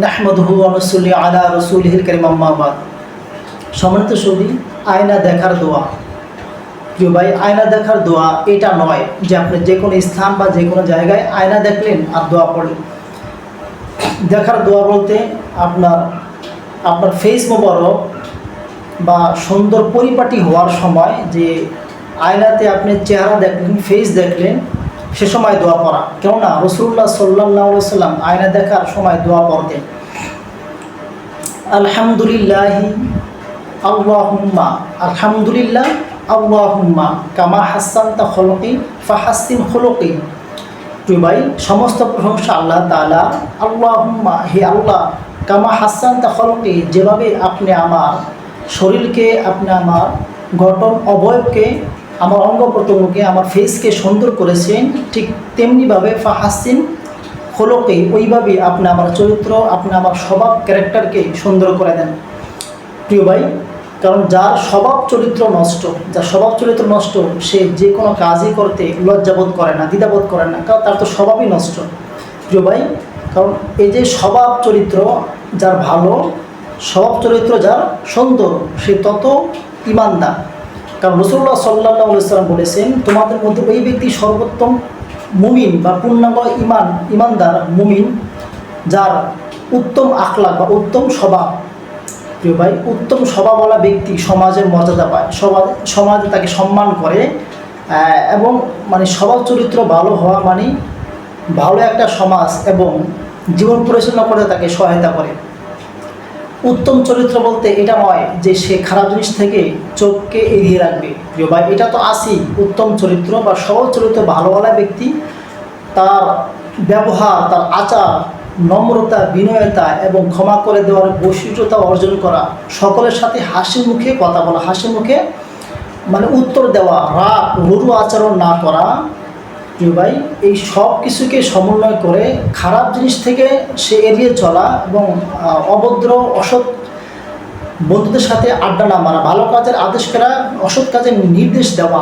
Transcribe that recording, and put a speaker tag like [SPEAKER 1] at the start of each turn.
[SPEAKER 1] নাহমদহু আনসুল্লি আলা রসুলহিল করিম আম্মাবাদ সম্মানিত ছবি আয়না দেখার দোয়া। প্রিয় ভাই, আয়না দেখার দোয়া এটা নয় যে আপনি যে কোনো স্থান বা যে কোনো জায়গায় আয়না দেখলেন আর দোয়া পড়লেন। দেখার দোয়া বলতে আপনার আপনার ফেস মোবারক বা সুন্দর পরিপাটি হওয়ার সময় যে আয়নাতে আপনি চেহারা দেখলেন ফেস দেখলেন সে সময় দোয়া পড়া। কেননা রসুল্লাহ সাল্লাহ সাল্লাম আয়না দেখার সময় দোয়া পড়তেন। আলহামদুলিল্লাহ আল্লাহুম্মা আলহামদুলিল্লাহ আল্লাহুম্মা, কামা হাসান তা খলকি ফাহাসিন খলকি। তুই ভাই, সমস্ত প্রশংসা আল্লাহ তালা আল্লাহুম্মা, হে আল্লাহ, কামা হাসান তা খলকি, যেভাবে আপনি আমার শরীরকে, আপনি আমার গঠন অবয়বকে আমার অঙ্গ প্রত্যঙ্গকে আমার ফেসকে সুন্দর করেছেন, ঠিক তেমনিভাবে ফাহাসিন হলোকে ওইভাবে আপনি আমার চরিত্র, আপনি আমার স্বভাব ক্যারেক্টারকে সুন্দর করে দেন। প্রিয় ভাই, কারণ যার স্বভাব চরিত্র নষ্ট, যার স্বভাব চরিত্র নষ্ট, সে যে কোনো কাজই করতে লজ্জাবোধ করে না, দ্বিধাবোধ করে না, কারণ তার তো স্বভাবই নষ্ট। প্রিয় ভাই, কারণ এই যে স্বভাব চরিত্র যার ভালো, স্বভাব চরিত্র যার সুন্দর, সে তত ইমানদার। কারণ রসুল্লাহ সাল্লাহ সাল্লাম বলেছেন, তোমাদের মধ্যে ওই ব্যক্তি সর্বোত্তম মুমিন বা পূর্ণাঙ্গ ইমান ইমানদার মুমিন, যার উত্তম আখলাক বা উত্তম স্বভাব, প্রিয় ভাই, উত্তম স্বভাবওয়ালা ব্যক্তি সমাজের মর্যাদা পায়, সমাজ, সমাজে তাকে সম্মান করে এবং মানে স্বভাব চরিত্র ভালো হওয়া মানে ভালো একটা সমাজ এবং জীবন পরিচালনা করতে তাকে সহায়তা করে। উত্তম চরিত্র বলতে এটা নয় যে সে খারাপ জিনিস থেকে চোখকে এড়িয়ে রাখবে। প্রিয় ভাই, এটা তো আসি উত্তম চরিত্র বা সহজ চরিত্র ভালোওয়ালা ব্যক্তি, তার ব্যবহার, তার আচার, নম্রতা, বিনয়তা এবং ক্ষমা করে দেওয়ার বৈশিষ্ট্যতা অর্জন করা, সকলের সাথে হাসি মুখে কথা বলা, হাসি মুখে মানে উত্তর দেওয়া, রাগ, রুরু আচরণ না করা ভাই, এই সব কিছুকে সমন্বয় করে খারাপ জিনিস থেকে সে এড়িয়ে চলা এবং অভদ্র, অসৎ বন্ধুদের সাথে আড্ডা না মারা, ভালো কাজের আদেশ করা অসৎ কাজের নির্দেশ দেওয়া।